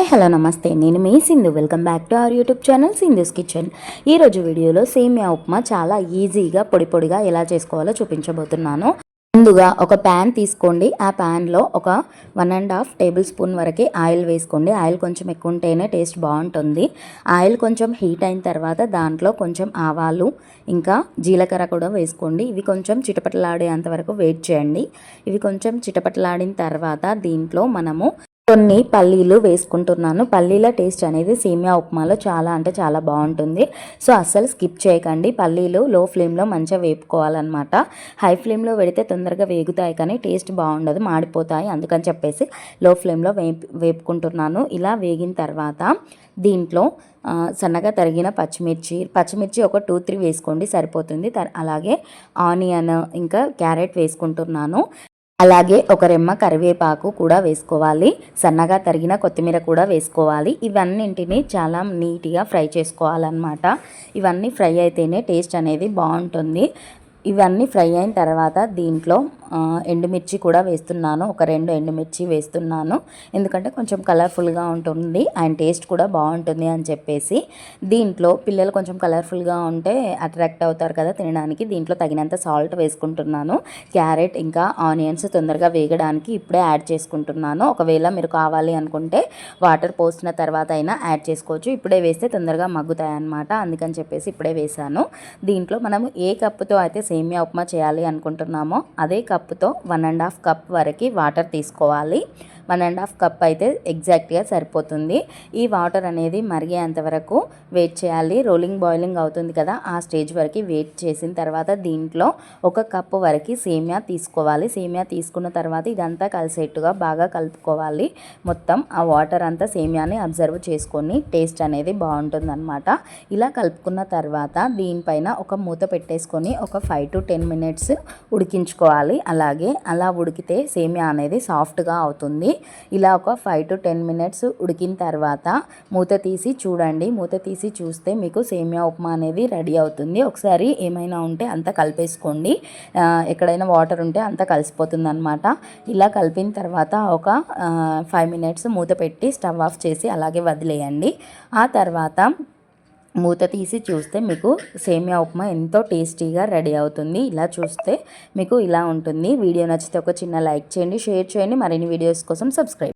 Hi hello నమస్తే. నేను మీ Sindhu. Welcome back to our YouTube channel Sindhu's kitchen. ఈరోజు వీడియోలో సేమియా ఉప్మా చాలా ఈజీగా పొడి పొడిగా ఎలా చేసుకోవాలో చూపించబోతున్నాను. ముందుగా ఒక ప్యాన్ తీసుకోండి. ఆ ప్యాన్లో ఒక one and half tablespoon వరకు ఆయిల్ వేసుకోండి. ఆయిల్ కొంచెం ఎక్కువ ఉంటేనే టేస్ట్ బాగుంటుంది. ఆయిల్ కొంచెం హీట్ అయిన తర్వాత దాంట్లో కొంచెం ఆవాలు ఇంకా జీలకర్ర కూడా వేసుకోండి. ఇవి కొంచెం చిటపటలాడేంత వరకు వెయిట్ చేయండి. ఇవి కొంచెం చిటపటలాడిన తర్వాత దీంట్లో మనము కొన్ని పల్లీలు వేసుకుంటున్నాను. పల్లీల టేస్ట్ అనేది సేమియా ఉప్మాలో చాలా అంటే చాలా బాగుంటుంది. సో అస్సలు స్కిప్ చేయకండి. పల్లీలు లో ఫ్లేమ్లో మంచిగా వేపుకోవాలన్నమాట. హై ఫ్లేమ్లో పెడితే తొందరగా వేగుతాయి కానీ టేస్ట్ బాగుండదు మాడిపోతాయి అందుకని చెప్పేసి లో ఫ్లేమ్లో వేపు వేపుకుంటున్నాను. ఇలా వేగిన తర్వాత దీంట్లో సన్నగా తరిగిన పచ్చిమిర్చి పచ్చిమిర్చి ఒక టూ త్రీ వేసుకోండి సరిపోతుంది. అలాగే ఆనియన్ ఇంకా క్యారెట్ వేసుకుంటున్నాను. అలాగే ఒక రెమ్మ కరివేపాకు కూడా వేసుకోవాలి. సన్నగా తరిగిన కొత్తిమీర కూడా వేసుకోవాలి. ఇవన్నింటిని చాలా నీట్గా ఫ్రై చేసుకోవాలన్నమాట. ఇవన్నీ ఫ్రై అయితేనే టేస్ట్ అనేది బాగుంటుంది. ఇవన్నీ ఫ్రై అయిన తర్వాత దీంట్లో ఎండుమిర్చి కూడా వేస్తున్నాను. ఒక రెండు ఎండుమిర్చి వేస్తున్నాను. ఎందుకంటే కొంచెం కలర్ఫుల్గా ఉంటుంది అండ్ టేస్ట్ కూడా బాగుంటుంది అని చెప్పేసి దీంట్లో పిల్లలు కొంచెం కలర్ఫుల్గా ఉంటే అట్రాక్ట్ అవుతారు కదా తినడానికి. దీంట్లో తగినంత సాల్ట్ వేసుకుంటున్నాను. క్యారెట్ ఇంకా ఆనియన్స్ తొందరగా వేగడానికి ఇప్పుడే యాడ్ చేసుకుంటున్నాను. ఒకవేళ మీరు కావాలి అనుకుంటే వాటర్ పోసిన తర్వాత అయినా యాడ్ చేసుకోవచ్చు. ఇప్పుడే వేస్తే తొందరగా మగ్గుతాయన్నమాట. అందుకని చెప్పేసి ఇప్పుడే వేసాను దీంట్లో మనము ఏ కప్పుతో అయితే సేమియా ఉప్మా చేయాలి అనుకుంటున్నామో అదే కప్పుతో వన్ అండ్ హాఫ్ కప్ వరకు వాటర్ తీసుకోవాలి. వన్ అండ్ హాఫ్ కప్ అయితే ఎగ్జాక్ట్గా సరిపోతుంది. ఈ వాటర్ అనేది మరిగేంత వరకు వెయిట్ చేయాలి. రోలింగ్ బాయిలింగ్ అవుతుంది కదా ఆ స్టేజ్ వరకు వెయిట్ చేసిన తర్వాత దీంట్లో ఒక కప్పు వరకు సేమియా తీసుకోవాలి. సేమియా తీసుకున్న తర్వాత ఇదంతా కలిసేట్టుగా బాగా కలుపుకోవాలి. మొత్తం ఆ వాటర్ అంతా సేమియాని అబ్జర్వ్ చేసుకొని టేస్ట్ అనేది బాగుంటుందన్నమాట. ఇలా కలుపుకున్న తర్వాత దీనిపైన ఒక మూత పెట్టేసుకొని ఒక ఫైవ్ టు టెన్ మినిట్స్ ఉడికించుకోవాలి. అలాగే అలా ఉడికితే సేమియా అనేది సాఫ్ట్గా అవుతుంది. ఇలా ఒక ఫైవ్ టు టెన్ మినిట్స్ ఉడికిన తర్వాత మూత తీసి చూడండి. మూత తీసి చూస్తే మీకు సేమియా ఉప్మా అనేది రెడీ అవుతుంది. ఒకసారి ఏమైనా ఉంటే అంత కలిపేసుకోండి. ఎక్కడైనా వాటర్ ఉంటే అంత కలిసిపోతుంది అనమాట ఇలా కలిపిన తర్వాత ఒక ఫైవ్ మినిట్స్ మూత పెట్టి స్టవ్ ఆఫ్ చేసి అలాగే వదిలేయండి. ఆ తర్వాత మూత తీసి చూస్తే మీకు సేమియా ఉప్మా ఎంతో టేస్టీగా రెడీ అవుతుంది. ఇలా చూస్తే మీకు ఇలా ఉంటుంది. వీడియో నచ్చితే ఒక చిన్న లైక్ చేయండి షేర్ చేయండి. మరిన్ని వీడియోస్ కోసం సబ్స్క్రైబ్